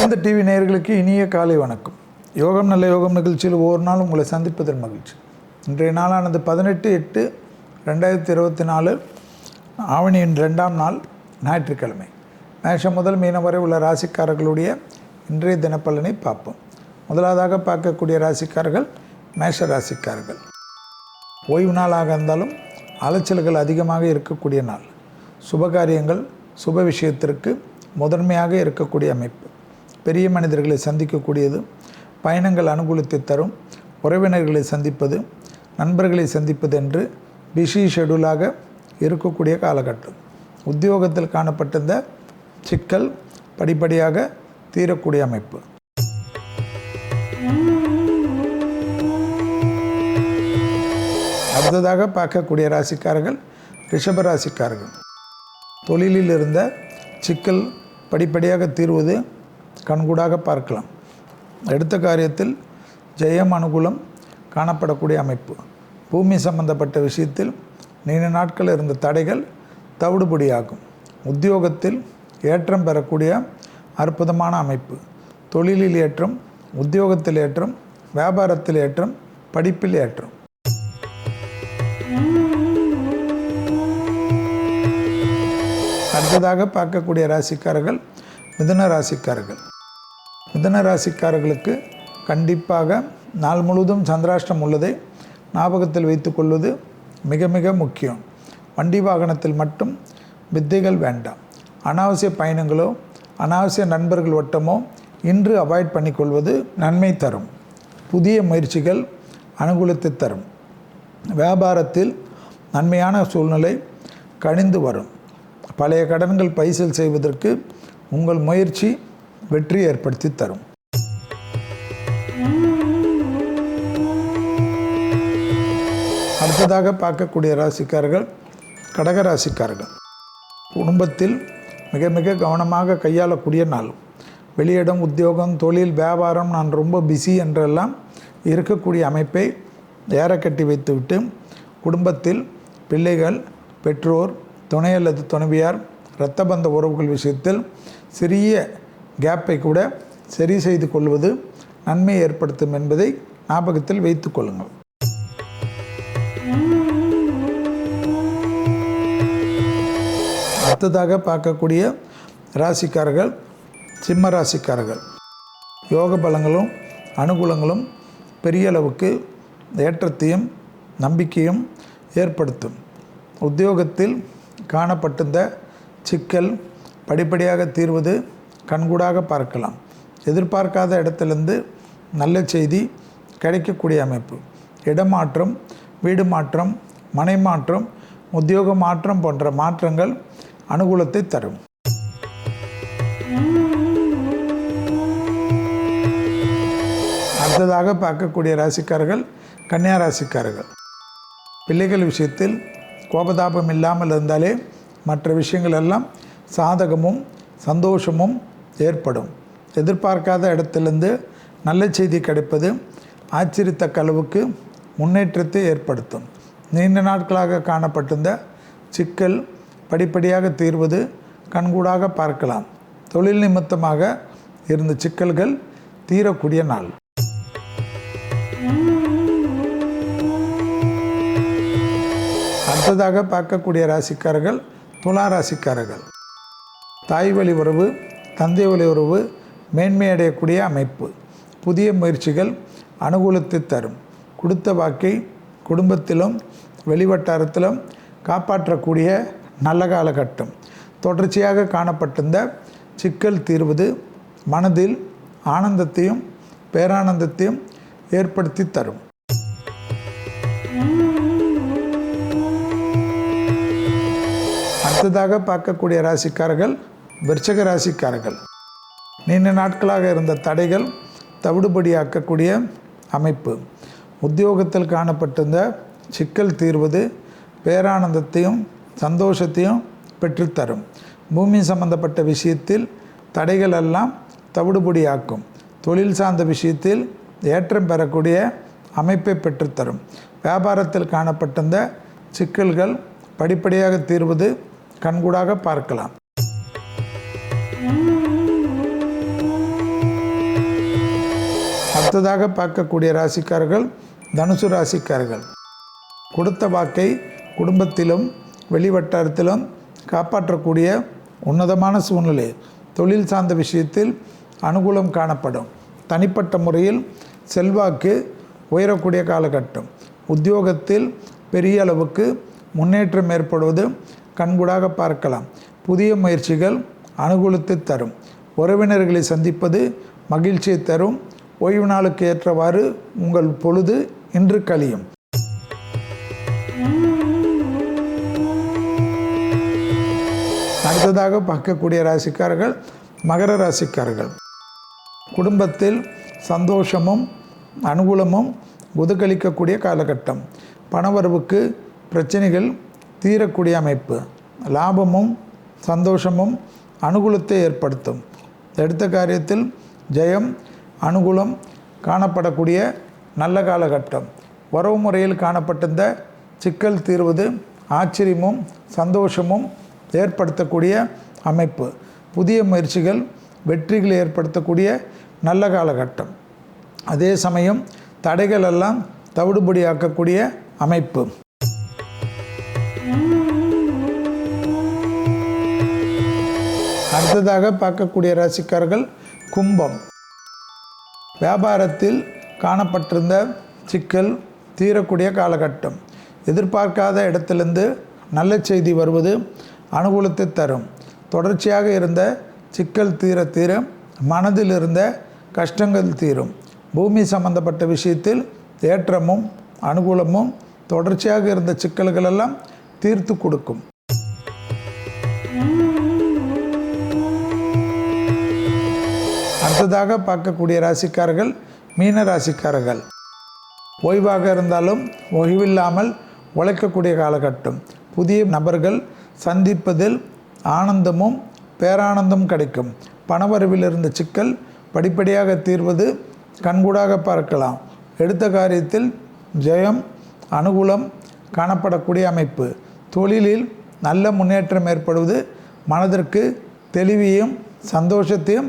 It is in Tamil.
வேந்த டிவி நேயர்களுக்கு இனிய காலை வணக்கம். யோகம் நல்ல யோகம் நிகழ்ச்சியில் ஒவ்வொரு நாளும் உங்களை சந்திப்பதன் மகிழ்ச்சி. இன்றைய நாளானது பதினெட்டு எட்டு ரெண்டாயிரத்தி இருபத்தி நாலு ஆவணியின் ரெண்டாம் நாள் ஞாயிற்றுக்கிழமை. மேஷம் முதல் மீனம் வரை உள்ள ராசிக்காரர்களுடைய இன்றைய தினப்பலனை பார்ப்போம். முதலாவதாக பார்க்கக்கூடிய ராசிக்காரர்கள் மேஷ ராசிக்காரர்கள். ஓய்வு நாளாக இருந்தாலும் அலைச்சல்கள் அதிகமாக இருக்கக்கூடிய நாள். சுபகாரியங்கள் சுப விஷயத்திற்கு முதன்மையாக இருக்கக்கூடிய அமைப்பு. பெரிய மனிதர்களை சந்திக்கக்கூடியது பயணங்கள் அனுகூலத்தை தரும் உறவினர்களை சந்திப்பது நண்பர்களை சந்திப்பது என்று பிஸி ஷெடியூலாக இருக்கக்கூடிய காலகட்டம். உத்தியோகத்தில் காணப்பட்டிருந்த சிக்கல் படிப்படியாக தீரக்கூடிய அமைப்பு. அடுத்ததாக பார்க்கக்கூடிய ராசிக்காரர்கள் ரிஷப ராசிக்காரர்கள். தொழிலில் இருந்த சிக்கல் படிப்படியாக தீர்வது கண்கூடாக பார்க்கலாம். எடுத்த காரியத்தில் ஜெயம் அனுகூலம் காணப்படக்கூடிய அமைப்பு. பூமி சம்பந்தப்பட்ட விஷயத்தில் நீண்ட நாட்கள் இருந்த தடைகள் தவிடுபடியாகும். உத்தியோகத்தில் ஏற்றம் பெறக்கூடிய அற்புதமான அமைப்பு. தொழிலில் ஏற்றம் உத்தியோகத்தில் ஏற்றம் வியாபாரத்தில் ஏற்றம் படிப்பில் ஏற்றம். அடுத்ததாக பார்க்கக்கூடிய ராசிக்காரர்கள் மிதன ராசிக்காரர்கள். மிதன ராசிக்காரர்களுக்கு கண்டிப்பாக நாள் முழுவதும் சந்திராஷ்டம் உள்ளதை ஞாபகத்தில் வைத்துக்கொள்வது மிக மிக முக்கியம். வண்டி வாகனத்தில் மட்டும் வித்தைகள் வேண்டாம். அனாவசிய பயணங்களோ அனாவசிய நண்பர்கள் வட்டமோ இன்று அவாய்ட் பண்ணிக்கொள்வது நன்மை தரும். புதிய முயற்சிகள் அனுகூலத்தை தரும். வியாபாரத்தில் நன்மையான சூழ்நிலை கணிந்து வரும். பழைய கடன்கள் பைசல் செய்வதற்கு உங்கள் முயற்சி வெற்றி ஏற்படுத்தி தரும். அடுத்ததாக பார்க்கக்கூடிய ராசிக்காரர்கள் கடக ராசிக்காரர்கள். குடும்பத்தில் மிக மிக கவனமாக கையாளக்கூடிய நாள். வெளியிடம் உத்தியோகம் தொழில் வியாபாரம் நான் ரொம்ப பிஸி என்றெல்லாம் இருக்கக்கூடிய அமைப்பை ஏற கட்டி வைத்துவிட்டு குடும்பத்தில் பிள்ளைகள் பெற்றோர் துணை அல்லது துணைவியார் இரத்த பந்த உறவுகள் விஷயத்தில் சிறிய கேப்பை கூட சரி செய்து கொள்வது நன்மை ஏற்படுத்தும் என்பதை ஞாபகத்தில் வைத்துக் கொள்ளுங்கள். அடுத்ததாக பார்க்கக்கூடிய ராசிக்காரர்கள் சிம்ம ராசிக்காரர்கள். யோக பலங்களும் அனுகூலங்களும் பெரிய அளவுக்கு ஏற்றத்தையும் நம்பிக்கையும் ஏற்படுத்தும். உத்தியோகத்தில் காணப்பட்டிருந்த சிக்கல் படிப்படியாக தீர்வது கண்கூடாக பார்க்கலாம். எதிர்பார்க்காத இடத்திலிருந்து நல்ல செய்தி கிடைக்கக்கூடிய அமைப்பு. இடமாற்றம் வீடு மாற்றம் மனை மாற்றம் உத்தியோக மாற்றம் போன்ற மாற்றங்கள் அனுகூலத்தை தரும். அடுத்ததாக பார்க்கக்கூடிய ராசிக்காரர்கள் கன்னியா ராசிக்காரர்கள். பிள்ளைகள் விஷயத்தில் கோபதாபம் இல்லாமல் இருந்தாலே மற்ற விஷயங்கள் எல்லாம் சாதகமும் சந்தோஷமும் ஏற்படும். எதிர்பார்க்காத இடத்திலிருந்து நல்ல செய்தி கிடைப்பது ஆச்சரித்த அளவுக்கு முன்னேற்றத்தை ஏற்படுத்தும். நீண்ட நாட்களாக காணப்பட்டிருந்த சிக்கல் படிப்படியாக தீர்வது கண்கூடாக பார்க்கலாம். தொழில் நிமித்தமாக இருந்த சிக்கல்கள் தீரக்கூடிய நாள். அடுத்ததாக பார்க்கக்கூடிய ராசிக்காரர்கள் துலா ராசிக்காரர்கள். தாய் வழி உறவு தந்தை வழி உறவு மேன்மை அடையக்கூடிய அமைப்பு. புதிய முயற்சிகள் அனுகூலத்தை தரும். கொடுத்த வாக்கை குடும்பத்திலும் வெளிவட்டாரத்திலும் காப்பாற்றக்கூடிய நல்ல காலகட்டம். தொடர்ச்சியாக காணப்பட்டிருந்த சிக்கல் தீர்வது மனதில் ஆனந்தத்தையும் பேரானந்தத்தையும் ஏற்படுத்தி தரும். அடுத்ததாக பார்க்கக்கூடிய ராசிக்காரர்கள் விருச்சக ராசிக்காரர்கள். நீண்ட நாட்களாக இருந்த தடைகள் தவிடுபடியாக்கக்கூடிய அமைப்பு. உத்தியோகத்தில் காணப்பட்டிருந்த சிக்கல் தீர்வது பேரானந்தத்தையும் சந்தோஷத்தையும் பெற்றுத்தரும். பூமி சம்பந்தப்பட்ட விஷயத்தில் தடைகள் எல்லாம் தவிடுபடியாக்கும். தொழில் சார்ந்த விஷயத்தில் ஏற்றம் பெறக்கூடிய அமைப்பை பெற்றுத்தரும். வியாபாரத்தில் காணப்பட்டிருந்த சிக்கல்கள் படிப்படியாக தீர்வது கண்கூடாக பார்க்கலாம். அடுத்ததாக பார்க்கக்கூடிய ராசிக்காரர்கள் தனுசு ராசிக்காரர்கள். கொடுத்த வாக்கை குடும்பத்திலும் வெளிவட்டாரத்திலும் காப்பாற்றக்கூடிய உன்னதமான சூழ்நிலை. தொழில் சார்ந்த விஷயத்தில் அனுகூலம் காணப்படும். தனிப்பட்ட முறையில் செல்வாக்கு உயரக்கூடிய காலகட்டம். உத்தியோகத்தில் பெரிய அளவுக்கு முன்னேற்றம் ஏற்படுவது கண்கூடாக பார்க்கலாம். புதிய முயற்சிகள் அனுகூலத்தை தரும். உறவினர்களை சந்திப்பது மகிழ்ச்சியை தரும். ஓய்வு நாளுக்கு ஏற்றவாறு உங்கள் பொழுது இன்று கழியும். அடுத்ததாக பார்க்கக்கூடிய ராசிக்காரர்கள் மகர ராசிக்காரர்கள். குடும்பத்தில் சந்தோஷமும் அனுகூலமும் ஒதுக்களிக்கக்கூடிய காலகட்டம். பணவரவுக்கு பிரச்சனைகள் தீரக்கூடிய அமைப்பு. லாபமும் சந்தோஷமும் அனுகூலத்தை ஏற்படுத்தும். எடுத்த காரியத்தில் ஜெயம் அனுகூலம் காணப்படக்கூடிய நல்ல காலகட்டம். உறவு முறையில் காணப்பட்டிருந்த சிக்கல் தீர்வது ஆச்சரியமும் சந்தோஷமும் ஏற்படுத்தக்கூடிய அமைப்பு. புதிய முயற்சிகள் வெற்றிகளை ஏற்படுத்தக்கூடிய நல்ல காலகட்டம். அதே சமயம் தடைகள் எல்லாம் தவிடுபடியாக்கக்கூடிய அமைப்பு. அடுத்ததாக பார்க்கக்கூடிய ராசிக்காரர்கள் கும்பம். வியாபாரத்தில் காணப்பட்டிருந்த சிக்கல் தீரக்கூடிய காலகட்டம். எதிர்பார்க்காத இடத்திலிருந்து நல்ல செய்தி வருவது அனுகூலத்தை தரும். தொடர்ச்சியாக இருந்த சிக்கல் தீர தீர மனதில் இருந்த கஷ்டங்கள் தீரும். பூமி சம்பந்தப்பட்ட விஷயத்தில் ஏற்றமும் அனுகூலமும் தொடர்ச்சியாக இருந்த சிக்கல்களெல்லாம் தீர்த்து கொடுக்கும். அடுத்ததாக பார்க்கக்கூடிய ராசிக்காரர்கள் மீன ராசிக்காரர்கள். ஓய்வாக இருந்தாலும் ஓய்வில்லாமல் உழைக்கக்கூடிய காலகட்டம். புதிய நபர்கள் சந்திப்பதில் ஆனந்தமும் பேரானந்தம் கிடைக்கும். பணவரவில் இருந்த சிக்கல் படிப்படியாக தீர்வது கண்கூடாக பார்க்கலாம். எடுத்த காரியத்தில் ஜெயம் அனுகூலம் காணப்படக்கூடிய அமைப்பு. தொழிலில் நல்ல முன்னேற்றம் ஏற்படுவது மனதிற்கு தெளிவையும் சந்தோஷத்தையும்